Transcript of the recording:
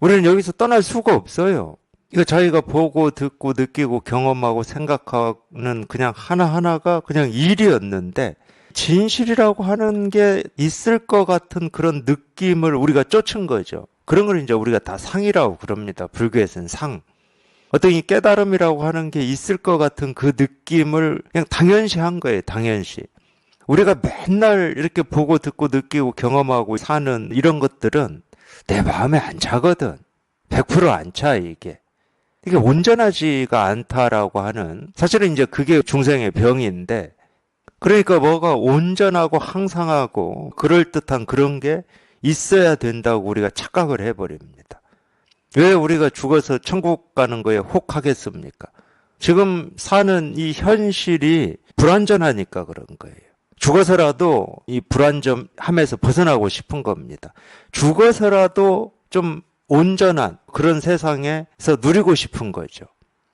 우리는 여기서 떠날 수가 없어요. 이거 자기가 보고 듣고 느끼고 경험하고 생각하는 그냥 하나하나가 그냥 일이었는데 진실이라고 하는 게 있을 것 같은 그런 느낌을 우리가 쫓은 거죠. 그런 걸 이제 우리가 다 상이라고 그럽니다. 불교에서는 상. 어떤 이 깨달음이라고 하는 게 있을 것 같은 그 느낌을 그냥 당연시 한 거예요. 당연시. 우리가 맨날 이렇게 보고 듣고 느끼고 경험하고 사는 이런 것들은 내 마음에 안 차거든. 100%안 차, 이게. 이게 온전하지가 않다라고 하는, 사실은 이제 그게 중생의 병인데, 그러니까 뭐가 온전하고 항상하고 그럴듯한 그런 게 있어야 된다고 우리가 착각을 해버립니다. 왜 우리가 죽어서 천국 가는 거에 혹하겠습니까? 지금 사는 이 현실이 불완전하니까 그런 거예요. 죽어서라도 이 불완전함에서 벗어나고 싶은 겁니다. 죽어서라도 좀 온전한 그런 세상에서 누리고 싶은 거죠.